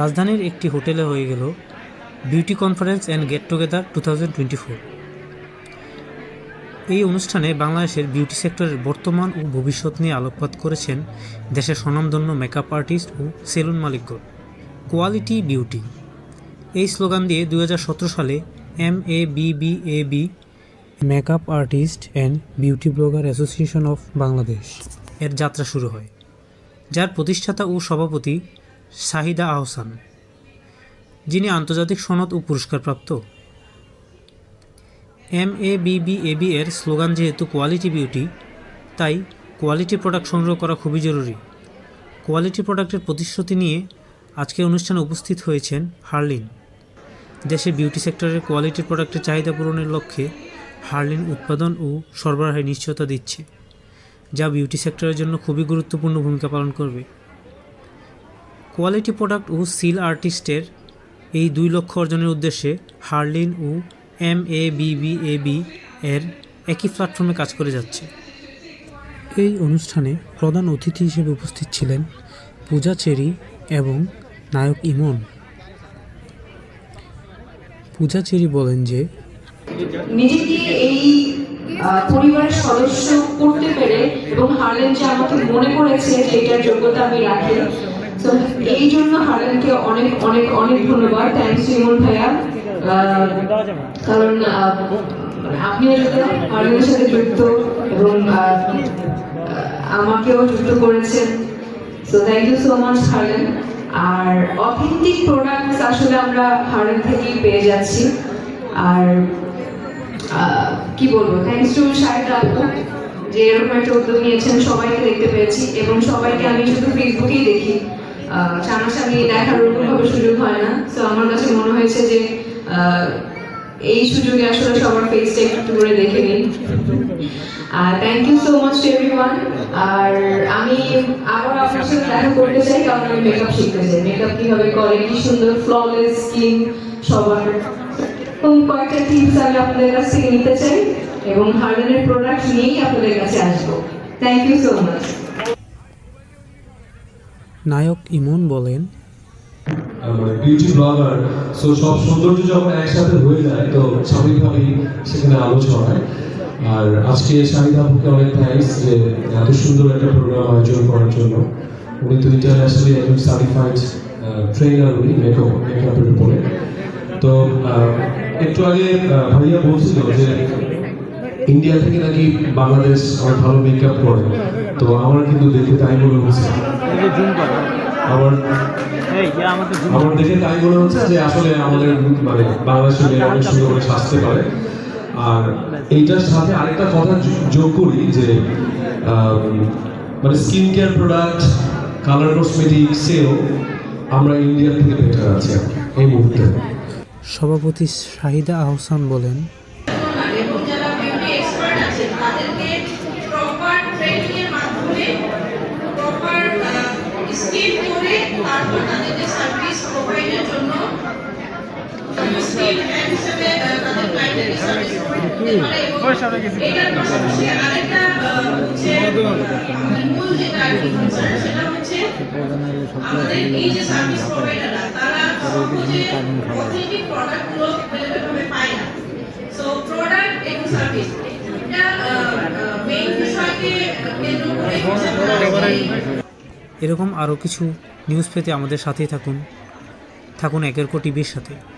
রাজধানীর একটি হোটেলে হয়ে গেল beauty conference and get together two এই অনুষ্ঠানে বাংলাদেশের বিউটি সেক্টরের বর্তমান ও ভবিষ্যৎ নিয়ে আলোকপাত করেছেন দেশের স্বনামধন্য মেকআপ আর্টিস্ট ও সেলুন মালিকগণ। কোয়ালিটি বিউটি এই স্লোগান দিয়ে দু হাজার সতেরো সালে M A B A B makeup artist and beauty blogger association of Bangladesh এর যাত্রা শুরু হয়। যার প্রতিষ্ঠাতা ও সভাপতি শাহিদা আহসান, যিনি আন্তর্জাতিক সনদ ও পুরস্কারপ্রাপ্ত M A B B A B এর স্লোগান যেহেতু কোয়ালিটি বিউটি তাই কোয়ালিটি প্রোডাক্ট সংগ্রহ করা খুবই জরুরি। কোয়ালিটি প্রোডাক্টের প্রতিশ্রুতি নিয়ে আজকের অনুষ্ঠানে উপস্থিত হয়েছেন হার্লিন। দেশে বিউটি সেক্টরের কোয়ালিটি প্রোডাক্টের চাহিদা পূরণের লক্ষ্যে হার্লিন উৎপাদন ও সরবরাহের নিশ্চয়তা দিচ্ছে, যা বিউটি সেক্টরের জন্য খুবই গুরুত্বপূর্ণ ভূমিকা পালন করবে। কোয়ালিটি প্রোডাক্ট ও সিল আর্টিস্টের এই দুই লক্ষ্য অর্জনের উদ্দেশ্যে Harlen O M A B B A B এর একই প্ল্যাটফর্মে কাজ করে যাচ্ছে। এই অনুষ্ঠানে প্রধান অতিথি হিসেবে উপস্থিত ছিলেন পূজা চেরি এবং নায়ক ইমন। পূজা চেরি বলেন যে, নিজেকে এই পরিবারের সদস্য করতে পেরে এবং হার্লেন যে আমাকে মনে করেছে যে এটার যোগ্যতা আমি রাখি তো এই জন্য হার্লেনকে অনেক অনেক অনেক ধন্যবাদ। থ্যাংকস ইমন ভাইয়া। কারণ যদি হার্লেনের সাথে যুক্ত এবং আমাকেও যুক্ত করেছেন। So thank you so much Harlen R authentic products আসলে আমরা হার্লেন থেকেই পেয়ে যাচ্ছি। আর কি বলব? থ্যাংকস টু শাহিদা আপু। যে এরকম একটা উদ্যোগ নিয়েছেন, সবাইকে দেখতে পেয়েছি এবং সবাইকে আমি শুধু ফেসবুকেই দেখি। সামনাসামনি দেখার ওরকম ভাবে সুযোগ হয় না। তো আমার কাছে মনে হয়েছে যে এই সুযোগে আসলে সবার ফেসটা একটু করে দেখে নিন। আর thank you so much to everyone আর আমি আবার আপনার সাথে দেখা করতে চাই, কারণ আমি মেকআপ শিখতে চাই। মেকআপ কীভাবে করে, কি সুন্দর ফ্ললেস স্কিন সবার এবং কয়েকটা টিপস আমি আপনাদের কাছ থেকে নিতে চাই এবং হার্ডেনের প্রোডাক্ট নিয়েই আপনাদের কাছে আসব। থ্যাংক ইউ সো মাচ নায়ক ইমন বলেন বিউটি ব্লগার সো সব সৌন্দর্য যখন একসাথে হয়ে যায় তো স্বাভাবিকভাবেই সেখানে আলো ছড়ায় আর আজকে শাহিদা আপুকে অনেক থ্যাঙ্কস যে এত সুন্দর একটা প্রোগ্রাম আয়োজন করার জন্য। উনি তো ইন্টারন্যাশনালি একজন সার্টিফাইড ট্রেনার উনি মেকআপ মেকআপের উপরে। তো একটু আগে ভাইয়া বলছিল যে ইন্ডিয়া থেকে নাকি বাংলাদেশ অনেক ভালো মেকআপ করে। তো আমার কিন্তু দেখে তাই মনে হচ্ছে। আমার আমার দেখে তাই মনে হচ্ছে যে আসলে আমাদের মানে বাংলাদেশের মেয়েরা অনেক সুন্দর করে সাজতে পারে। আর এইটার সাথে আরেকটা কথা যোগ করি যে মানে skin care product colour cosmetic সেও আমরা ইন্ডিয়া থেকে বেটার আছি এই মুহূর্তে। সভাপতি শাহিদা আহসান বলেন এরকম আরও কিছু নিউজ পেতে আমাদের সাথেই থাকুন। থাকুন একের টিভির সাথে।